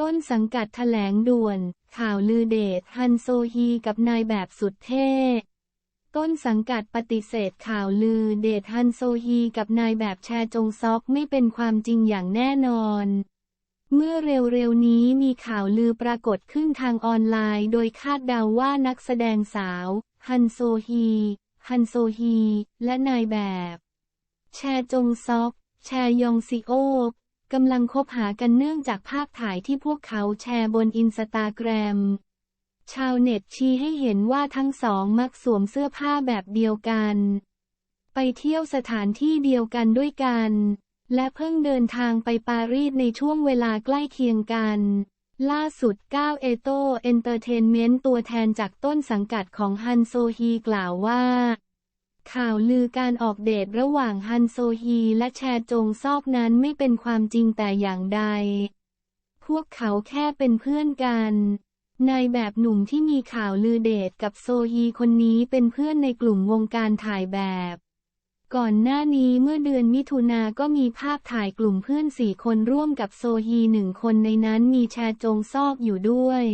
ต้นสังกัดแถลงด่วน ข่าวลือเดทฮันโซฮีกับนายแบบสุดเท่ต้นสังกัดปฏิเสธข่าวลือเดทฮันโซฮีกับนายแบบแชจงซอกไม่เป็นความจริงอย่างแน่นอน เมื่อเร็วๆนี้มีข่าวลือปรากฏขึ้นทางออนไลน์ โดยคาดเดาว่านักแสดงสาว ฮันโซฮีฮันโซฮี และนายแบบ แชจงซอก แชยองซิโอ กำลังคบหากันเนื่องจากภาพถ่ายที่พวกเขาแชร์บนอินสตาแกรม ชาวเน็ตชี้ให้เห็นว่าทั้งสองมักสวมเสื้อผ้าแบบเดียวกัน ไปเที่ยวสถานที่เดียวกันด้วยกัน และเพิ่งเดินทางไปปารีสในช่วงเวลาใกล้เคียงกัน ล่าสุดก้าวเอโตเอนเตอร์เทนเมนต์ตัวแทนจากต้นสังกัดของฮันโซฮีกล่าวว่า ข่าวลือการออกเดทระหว่างฮันโซฮีและแชจงซอกนั้นไม่เป็นความจริงแต่อย่างใด พวกเขาแค่เป็นเพื่อนกัน นายแบบหนุ่มที่มีข่าวลือเดทกับโซฮีคนนี้เป็นเพื่อนในกลุ่มวงการถ่ายแบบ ก่อนหน้านี้เมื่อเดือนมิถุนาก็มีภาพถ่ายกลุ่มเพื่อนสี่คนร่วมกับโซฮีหนึ่งคนในนั้นมีแชจงซอกอยู่ด้วย